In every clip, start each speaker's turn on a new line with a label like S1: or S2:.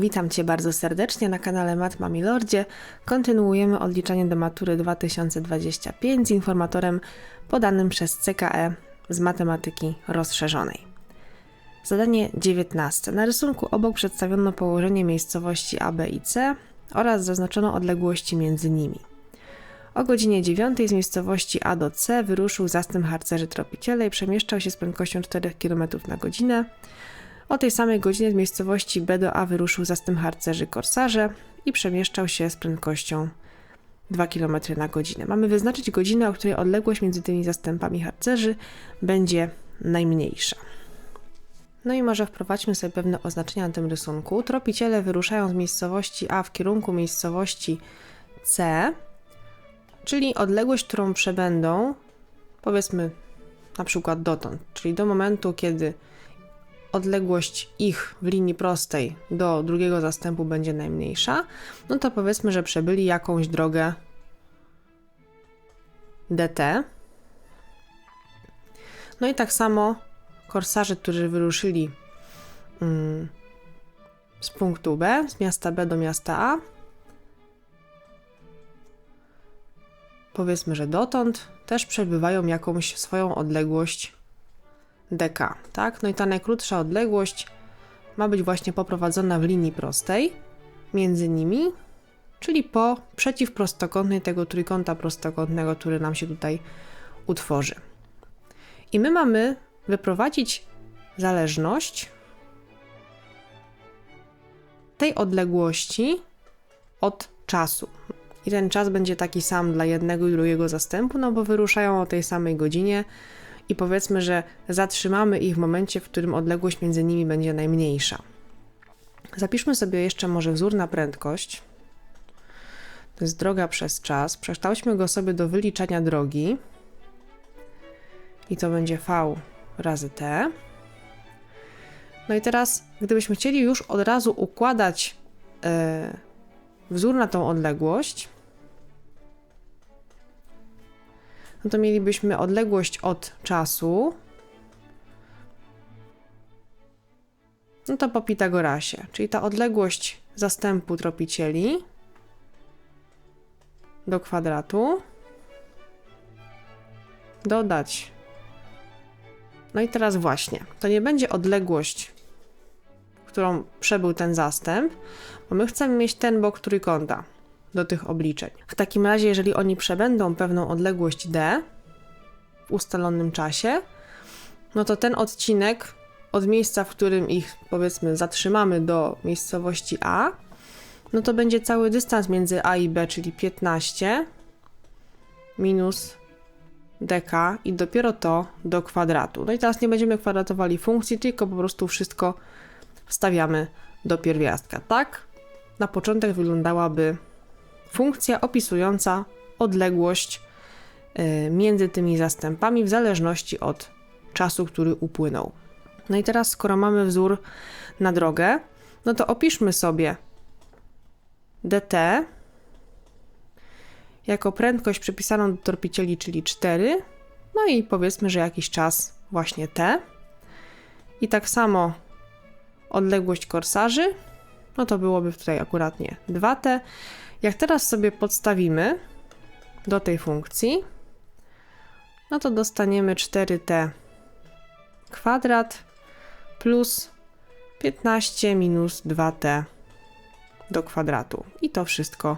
S1: Witam Cię bardzo serdecznie na kanale Matma Milordzie. Kontynuujemy odliczanie do matury 2025 z informatorem podanym przez CKE z matematyki rozszerzonej. Zadanie 19. Na rysunku obok przedstawiono położenie miejscowości A, B i C oraz zaznaczono odległości między nimi. O godzinie 9 z miejscowości A do C wyruszył zastęp harcerzy tropiciele i przemieszczał się z prędkością 4 km na godzinę. O tej samej godzinie z miejscowości B do A wyruszył zastęp harcerzy korsarze i przemieszczał się z prędkością 2 km na godzinę. Mamy wyznaczyć godzinę, o której odległość między tymi zastępami harcerzy będzie najmniejsza. No i może wprowadźmy sobie pewne oznaczenia na tym rysunku. Tropiciele wyruszają z miejscowości A w kierunku miejscowości C, czyli odległość, którą przebędą, powiedzmy na przykład dotąd, czyli do momentu, kiedy odległość ich w linii prostej do drugiego zastępu będzie najmniejsza, no to powiedzmy, że przebyli jakąś drogę dt. No i tak samo korsarze, którzy wyruszyli mm, z punktu B, z miasta B do miasta A, powiedzmy, że dotąd też przebywają jakąś swoją odległość dk, tak? No i ta najkrótsza odległość ma być właśnie poprowadzona w linii prostej między nimi, czyli po przeciwprostokątnej tego trójkąta prostokątnego, który nam się tutaj utworzy. I my mamy wyprowadzić zależność tej odległości od czasu. I ten czas będzie taki sam dla jednego i drugiego zastępu, no bo wyruszają o tej samej godzinie i powiedzmy, że zatrzymamy ich w momencie, w którym odległość między nimi będzie najmniejsza. Zapiszmy sobie jeszcze może wzór na prędkość. To jest droga przez czas. Przekształćmy go sobie do wyliczania drogi. I to będzie v razy t. No i teraz, gdybyśmy chcieli już od razu układać yy, wzór na tą odległość, no to mielibyśmy odległość od czasu. No to po Pitagorasie, czyli ta odległość zastępu tropicieli do kwadratu dodać. No i teraz właśnie, to nie będzie odległość, którą przebył ten zastęp, bo my chcemy mieć ten bok trójkąta do tych obliczeń. W takim razie, jeżeli oni przebędą pewną odległość d w ustalonym czasie, no to ten odcinek od miejsca, w którym ich powiedzmy zatrzymamy do miejscowości A, no to będzie cały dystans między A i B, czyli 15 minus dk i dopiero to do kwadratu. No i teraz nie będziemy kwadratowali funkcji, tylko po prostu wszystko wstawiamy do pierwiastka. Tak na początek wyglądałaby funkcja opisująca odległość y, między tymi zastępami w zależności od czasu, który upłynął. No i teraz, skoro mamy wzór na drogę, no to opiszmy sobie dt jako prędkość przypisaną do torpicieli, czyli 4, no i powiedzmy, że jakiś czas właśnie t. I tak samo odległość korsarzy, no to byłoby tutaj akuratnie 2t. Jak teraz sobie podstawimy do tej funkcji, no to dostaniemy 4t kwadrat plus 15 minus 2t do kwadratu. I to wszystko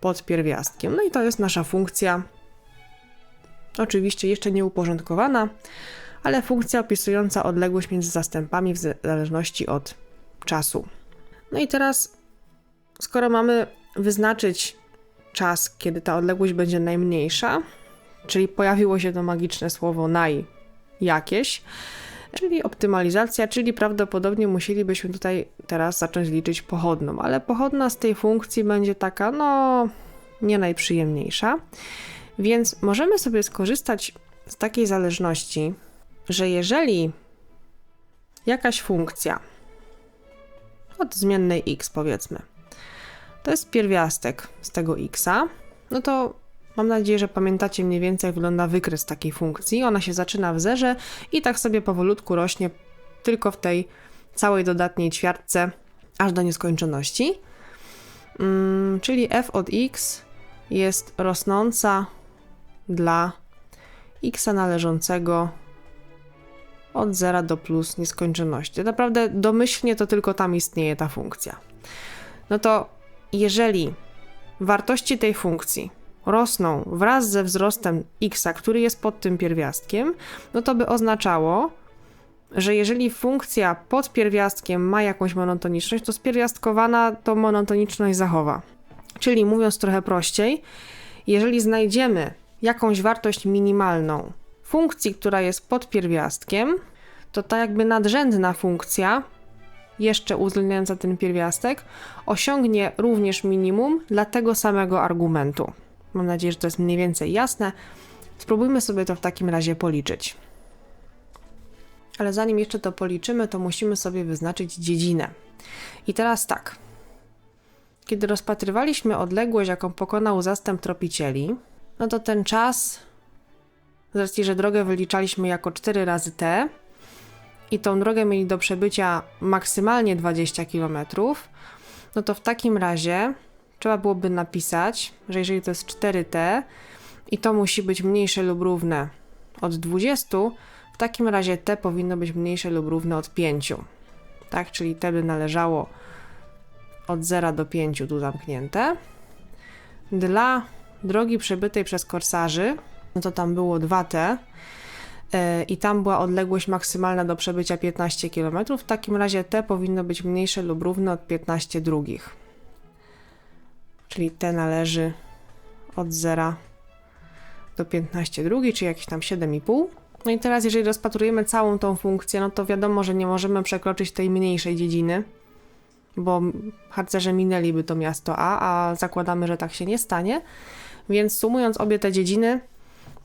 S1: pod pierwiastkiem. No i to jest nasza funkcja, oczywiście jeszcze nie uporządkowana, ale funkcja opisująca odległość między zastępami w zależności od czasu. No i teraz, skoro mamy wyznaczyć czas, kiedy ta odległość będzie najmniejsza, czyli pojawiło się to magiczne słowo naj jakieś, czyli optymalizacja, czyli prawdopodobnie musielibyśmy tutaj teraz zacząć liczyć pochodną, ale pochodna z tej funkcji będzie taka, no, nie najprzyjemniejsza. Więc możemy sobie skorzystać z takiej zależności, że jeżeli jakaś funkcja od zmiennej x powiedzmy, to jest pierwiastek z tego xa, no to mam nadzieję, że pamiętacie mniej więcej jak wygląda wykres takiej funkcji. Ona się zaczyna w zerze i tak sobie powolutku rośnie tylko w tej całej dodatniej ćwiartce aż do nieskończoności. Mm, czyli f od x jest rosnąca dla x należącego od 0 do plus nieskończoności. Naprawdę domyślnie to tylko tam istnieje ta funkcja. No to jeżeli wartości tej funkcji rosną wraz ze wzrostem x, który jest pod tym pierwiastkiem, no to by oznaczało, że jeżeli funkcja pod pierwiastkiem ma jakąś monotoniczność, to spierwiastkowana to monotoniczność zachowa. Czyli mówiąc trochę prościej, jeżeli znajdziemy jakąś wartość minimalną funkcji, która jest pod pierwiastkiem, to ta jakby nadrzędna funkcja, jeszcze uwzględniająca ten pierwiastek, osiągnie również minimum dla tego samego argumentu. Mam nadzieję, że to jest mniej więcej jasne. Spróbujmy sobie to w takim razie policzyć. Ale zanim jeszcze to policzymy, to musimy sobie wyznaczyć dziedzinę. I teraz tak. Kiedy rozpatrywaliśmy odległość, jaką pokonał zastęp tropicieli, no to ten czas, z racji, że drogę wyliczaliśmy jako 4 razy t i tą drogę mieli do przebycia maksymalnie 20 km, no to w takim razie trzeba byłoby napisać, że jeżeli to jest 4t i to musi być mniejsze lub równe od 20, w takim razie t powinno być mniejsze lub równe od 5. Tak, czyli t by należało od 0 do 5 tu zamknięte. Dla drogi przebytej przez korsarzy, no to tam było 2t yy, i tam była odległość maksymalna do przebycia 15 km. W takim razie t powinno być mniejsze lub równe od 15 drugich czyli t należy od 0 do 15 drugi, czyli jakieś tam 7,5. No i teraz, jeżeli rozpatrujemy całą tą funkcję, no to wiadomo, że nie możemy przekroczyć tej mniejszej dziedziny, bo harcerze minęliby to miasto A, a zakładamy, że tak się nie stanie. Więc sumując obie te dziedziny,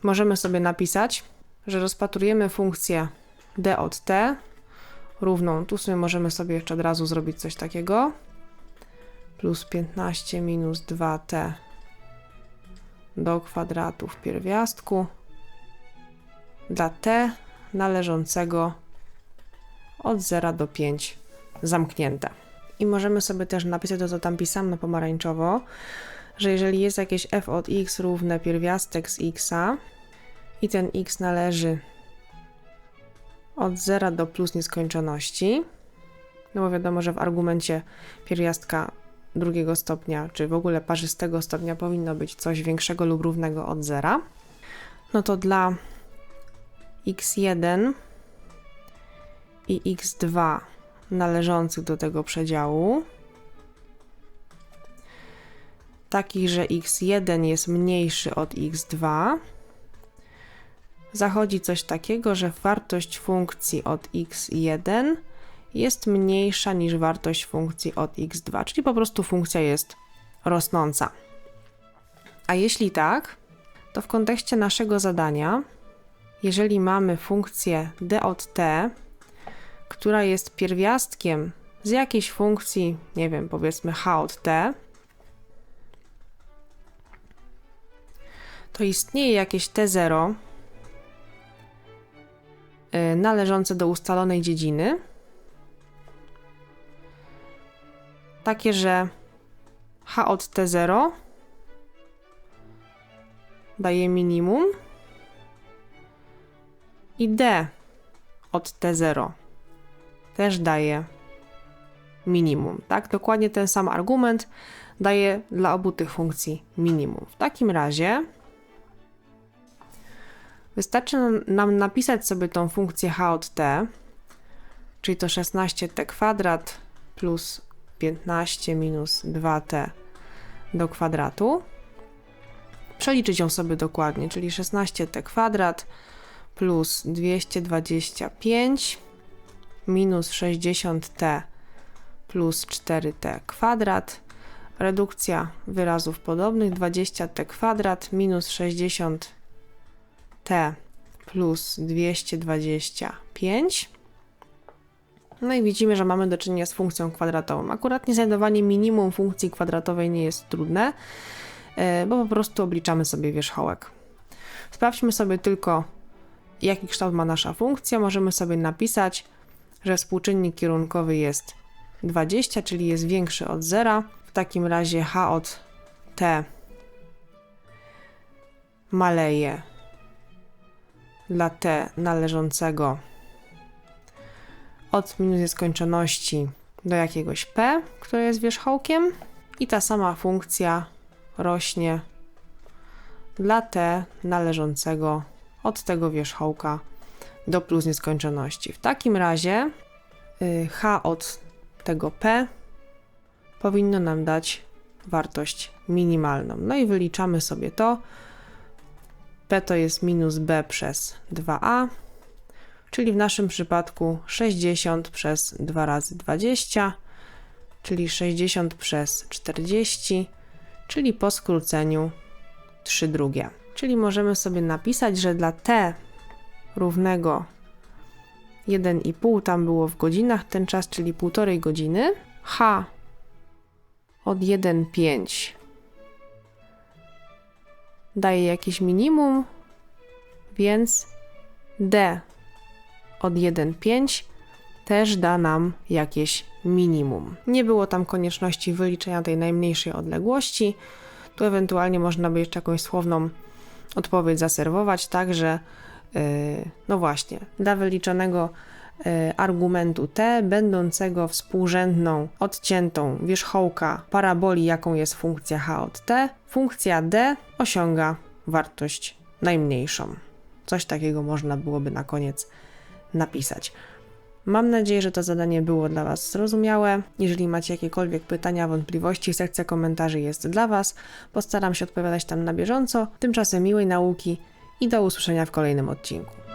S1: możemy sobie napisać, że rozpatrujemy funkcję d od t równą, tu sobie możemy sobie jeszcze od razu zrobić coś takiego, plus 15 minus 2t do kwadratu w pierwiastku dla t należącego od 0 do 5 zamknięte. I możemy sobie też napisać to, co tam pisam na pomarańczowo, że jeżeli jest jakieś f od x równe pierwiastek z x i ten x należy od 0 do plus nieskończoności, no bo wiadomo, że w argumencie pierwiastka drugiego stopnia, czy w ogóle parzystego stopnia powinno być coś większego lub równego od zera, no to dla x1 i x2 należących do tego przedziału, taki, że x1 jest mniejszy od x2, zachodzi coś takiego, że wartość funkcji od x1 jest mniejsza niż wartość funkcji od x2, czyli po prostu funkcja jest rosnąca. A jeśli tak, to w kontekście naszego zadania, jeżeli mamy funkcję d od t, która jest pierwiastkiem z jakiejś funkcji, nie wiem, powiedzmy h od t, to istnieje jakieś t0 y, należące do ustalonej dziedziny, takie, że H od T0 daje minimum i D od T0 też daje minimum, tak? Dokładnie ten sam argument daje dla obu tych funkcji minimum. W takim razie wystarczy nam napisać sobie tą funkcję h od t, czyli to 16t kwadrat plus 15 minus 2t do kwadratu. Przeliczyć ją sobie dokładnie, czyli 16t kwadrat plus 225 minus 60t plus 4t kwadrat. Redukcja wyrazów podobnych 20t kwadrat minus 60t plus 225 no i widzimy, że mamy do czynienia z funkcją kwadratową. Akurat znajdowanie minimum funkcji kwadratowej nie jest trudne, e, bo po prostu obliczamy sobie wierzchołek. Sprawdźmy sobie tylko, jaki kształt ma nasza funkcja. Możemy sobie napisać, że współczynnik kierunkowy jest 20, czyli jest większy od zera. W takim razie h od t maleje t należącego od minus nieskończoności do jakiegoś p, które jest wierzchołkiem i ta sama funkcja rośnie dla t należącego od tego wierzchołka do plus nieskończoności. W takim razie y, h od tego p powinno nam dać wartość minimalną. No i wyliczamy sobie to. P to jest minus b przez 2a, czyli w naszym przypadku 60 przez 2 razy 20, czyli 60 przez 40, czyli po skróceniu 3 drugie. Czyli możemy sobie napisać, że dla t równego 1,5 tam było w godzinach ten czas, czyli półtorej godziny, h od 1,5 daje jakieś minimum, więc d od 1,5 też da nam jakieś minimum. Nie było tam konieczności wyliczenia tej najmniejszej odległości. Tu ewentualnie można by jeszcze jakąś słowną odpowiedź zaserwować, tak, że yy, no właśnie, dla wyliczonego argumentu t, będącego współrzędną odciętą wierzchołka paraboli, jaką jest funkcja h od t, funkcja d osiąga wartość najmniejszą. Coś takiego można byłoby na koniec napisać. Mam nadzieję, że to zadanie było dla Was zrozumiałe. Jeżeli macie jakiekolwiek pytania, wątpliwości, sekcja komentarzy jest dla Was. Postaram się odpowiadać tam na bieżąco. Tymczasem miłej nauki i do usłyszenia w kolejnym odcinku.